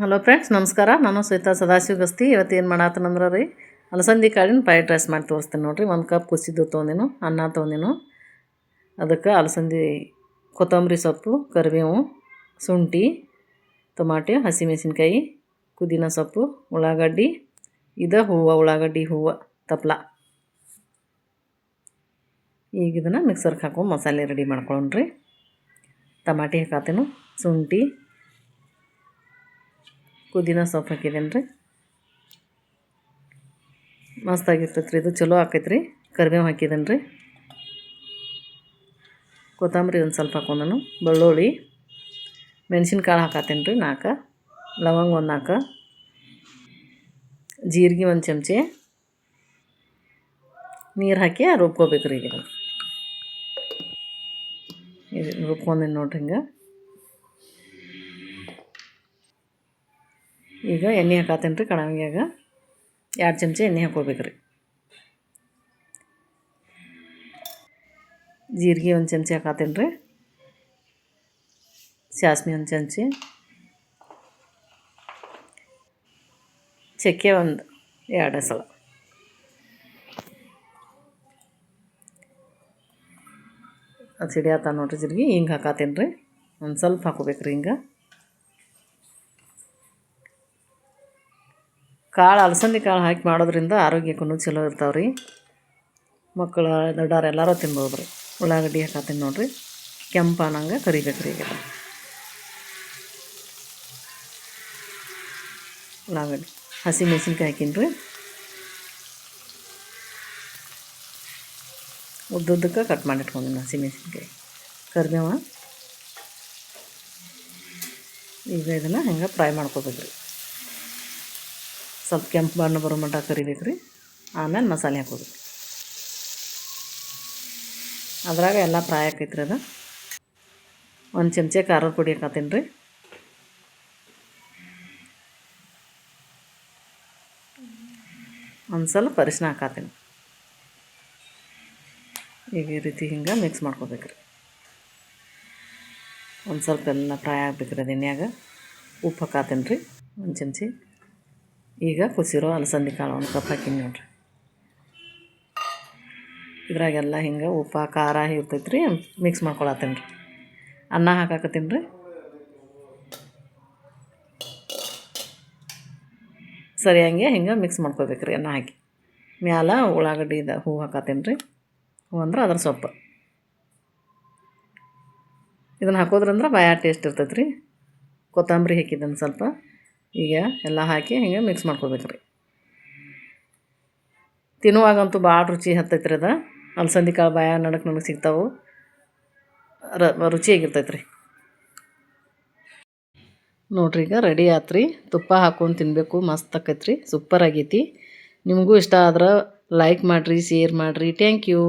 Hello friends ನಮಸ್ಕಾರ. ನಾನು ಶ್ವೇತಾ ಸದಾಶಿವ ಗಸ್ತಿ ಇವತ್ತು ಏನು ಮಾಡತ್ತನಂದ್ರೆ ರೀ, ಅಲಸಂದಿ ಕಾಳಿನ ಫ್ರೈಡ್ ರೈಸ್ ಮಾಡಿ ತೋರಿಸ್ತೀನಿ ನೋಡಿರಿ. ಒಂದು ಕಪ್ ಕುಸಿದ್ದು ತೊಗೊಂಡಿನು, ಅನ್ನ ತೊಗೊಂಡಿನು. ಅದಕ್ಕೆ ಅಲಸಂದಿ ಕೊತ್ತಂಬರಿ ಸೊಪ್ಪು, ಕರಿಬೇವು, ಶುಂಠಿ, ಟೊಮಾಟೆ, ಹಸಿಮೆಣಸಿನ್ಕಾಯಿ ಕುದಿನ ಸೊಪ್ಪು, ಉಳ್ಳಾಗಡ್ಡಿ, ಇದು ಹೂವು, ಉಳ್ಳಾಗಡ್ಡಿ ಹೂವು, ತಪ್ಲ. ಈಗ ಇದನ್ನು ಮಿಕ್ಸರ್ಗೆ ಹಾಕೊಂಡು ಮಸಾಲೆ ರೆಡಿ ಮಾಡ್ಕೊಳ್ಳೋಣ್ರಿ ಟಮಾಟಿ ಹಾಕತ್ತೇನು, ಶುಂಠಿ ಪುದೀನ ಸೊಪ್ಪು ಹಾಕಿದ್ದೇನೆ ರೀ ಮಸ್ತಾಗಿರ್ತೈತೆ ರೀ ಇದು. ಚಲೋ ಆಕೈತೆ ರೀ ಕರಿಬೇವು ಹಾಕಿದ್ದೇನೆ ರೀ ಕೊತ್ತಂಬರಿ ಒಂದು ಸ್ವಲ್ಪ ಹಾಕೊಂಡನು. ಬೆಳ್ಳುಳ್ಳಿ, ಮೆಣಸಿನ್ಕಾಳು ಹಾಕತ್ತೇನೆ ರೀ ನಾಲ್ಕು. ಲವಂಗ ಒಂದು ನಾಲ್ಕು. ಜೀರಿಗೆ ಒಂದು ಚಮಚೆ. ನೀರು ಹಾಕಿ ರುಬ್ಕೋಬೇಕು ರೀ ಈಗ ಇದು ರುಬ್ಕೊಂಡೇನಿ ನೋಡ್ರಿ ಹಿಂಗೆ. ಈಗ ಎಣ್ಣೆ ಹಾಕತ್ತೇನೆ ರೀ ಕಡಾವಿಯಾಗ ಎರಡು ಚಮಚ ಎಣ್ಣೆ ಹಾಕೋಬೇಕು ರೀ. ಜೀರಿಗೆ ಒಂದು ಚಮಚ ಹಾಕತ್ತೇನೆ ರೀ. ಸಾಸ್ಮಿ ಒಂದು ಚಮಚ. ಚಕ್ಕೆ ಒಂದು ಎರಡೇ ಸಲ ಅದು ಸಿಡಿಯತ್ತ ನೋಡ್ರಿ ಜೀರಿಗೆ, ಹಿಂಗೆ ಹಾಕತ್ತೇನೆ ರೀ. ಒಂದು ಸ್ವಲ್ಪ ಹಾಕೋಬೇಕು ರೀ ಹಿಂಗೆ. ಕಾಳು, ಅಲಸಂದಿ ಕಾಳು ಹಾಕಿ ಮಾಡೋದ್ರಿಂದ ಆರೋಗ್ಯಕ್ಕೂ ಚಲೋ ಇರ್ತಾವೆ ರೀ ಮಕ್ಕಳು, ದೊಡ್ಡವ್ರು ಎಲ್ಲರೂ ತಿನ್ಬೋದು ರೀ. ಉಳ್ಳಾಗಡ್ಡಿ ಹಾಕತ್ತೀನಿ ನೋಡಿರಿ. ಕೆಂಪು ಅನ್ನಂಗೆ ಕರಿಬೇಕು ರೀ ಈಗ. ಉಳ್ಳಾಗಡ್ಡಿ, ಹಸಿ ಮೆಣಸಿನ್ಕಾಯಿ ಹಾಕೀನಿ ರೀ. ಉದ್ದುದ್ದಕ್ಕೆ ಕಟ್ ಮಾಡಿ ಇಟ್ಕೊಂಡಿನಿ ಹಸಿ ಮೆಣಸಿನ್ಕಾಯಿ. ಕರಿಬೇವ. ಈಗ ಇದನ್ನು ಹೆಂಗೆ ಫ್ರೈ ಮಾಡ್ಕೋಬೇಕು ರೀ ಸ್ವಲ್ಪ ಕೆಂಪು ಬಣ್ಣ ಬರೋ ಮಟ್ಟ ಕರಿಬೇಕು ರೀ. ಆಮೇಲೆ ಮಸಾಲೆ ಹಾಕೋದು. ಅದ್ರಾಗ ಎಲ್ಲ ಫ್ರೈ ಆಕೈತೆ ರೀ ಅದು. ಒಂದು ಚಮಚೆ ಖಾರದ ಪುಡಿ ಹಾಕತ್ತೀನಿ ರೀ ಒಂದು ಸ್ವಲ್ಪ ಅರಿಶಿನ ಹಾಕತ್ತೀನಿ. ಈಗ ಈ ರೀತಿ ಹಿಂಗೆ ಮಿಕ್ಸ್ ಮಾಡ್ಕೋಬೇಕು ರೀ ಒಂದು ಸ್ವಲ್ಪ ಎಲ್ಲ ಫ್ರೈ ಆಗ್ಬೇಕು ರೀ ಅದು ಎಣ್ಣೆಯಾಗ ಉಪ್ಪು ಹಾಕತ್ತೀನಿ ರೀ ಒಂದು ಚಮಚಿ. ಈಗ ಕುಸಿರೋ ಅಲಸಂದಿ ಕಾಳು ಒಂದು ಕಪ್ ಹಾಕಿನಿ ನೋಡ್ರಿ. ಇದ್ರಾಗೆಲ್ಲ ಹಿಂಗೆ ಉಪ್ಪು, ಖಾರ ಇರ್ತೈತೆ ರೀ ಮಿಕ್ಸ್ ಮಾಡ್ಕೊಳತ್ತೀನಿ ರೀ. ಅನ್ನ ಹಾಕಾಕತ್ತೀನಿ ರೀ. ಸರಿ, ಹಂಗೆ ಮಿಕ್ಸ್ ಮಾಡ್ಕೋಬೇಕು ರೀ ಅನ್ನ ಹಾಕಿ. ಮ್ಯಾಲ ಉಳ್ಳಾಗಡ್ಡಿದ ಹೂವು ಹಾಕತ್ತೀನಿ ರೀ. ಹೂವು ಅಂದ್ರೆ ಅದ್ರ ಸೊಪ್ಪು. ಇದನ್ನು ಹಾಕೋದ್ರಂದ್ರೆ ಬಾಯ ಟೇಸ್ಟ್ ಇರ್ತೈತೆ ರೀ ಕೊತ್ತಂಬರಿ ಹಾಕಿದ್ದೀನಿ ಸ್ವಲ್ಪ. ಈಗ ಎಲ್ಲ ಹಾಕಿ ಹಿಂಗೆ ಮಿಕ್ಸ್ ಮಾಡ್ಕೋಬೇಕು ರೀ. ತಿನ್ನುವಾಗಂತೂ ಭಾಳ ರುಚಿ ಹತ್ತೈತೆ ರೀ ಅದು. ಅಲಸಂದಿ ಕಾಳು ಬಾಯ ನಡಕ್ಕೆ ನನಗೆ ಸಿಗ್ತಾವೆ. ರ ರುಚಿಯಾಗಿರ್ತೈತೆ ರೀ ನೋಡ್ರಿ ಈಗ ರೆಡಿ ಆತ್ರಿ. ತುಪ್ಪ ಹಾಕ್ಕೊಂಡು ತಿನ್ನಬೇಕು ಮಸ್ತ್ ಆಕೈತೆ ರೀ ಸೂಪರ್ ಆಗೈತಿ. ನಿಮಗೂ ಇಷ್ಟ ಆದ್ರೆ ಲೈಕ್ ಮಾಡಿರಿ ಶೇರ್ ಮಾಡಿರಿ. Thank you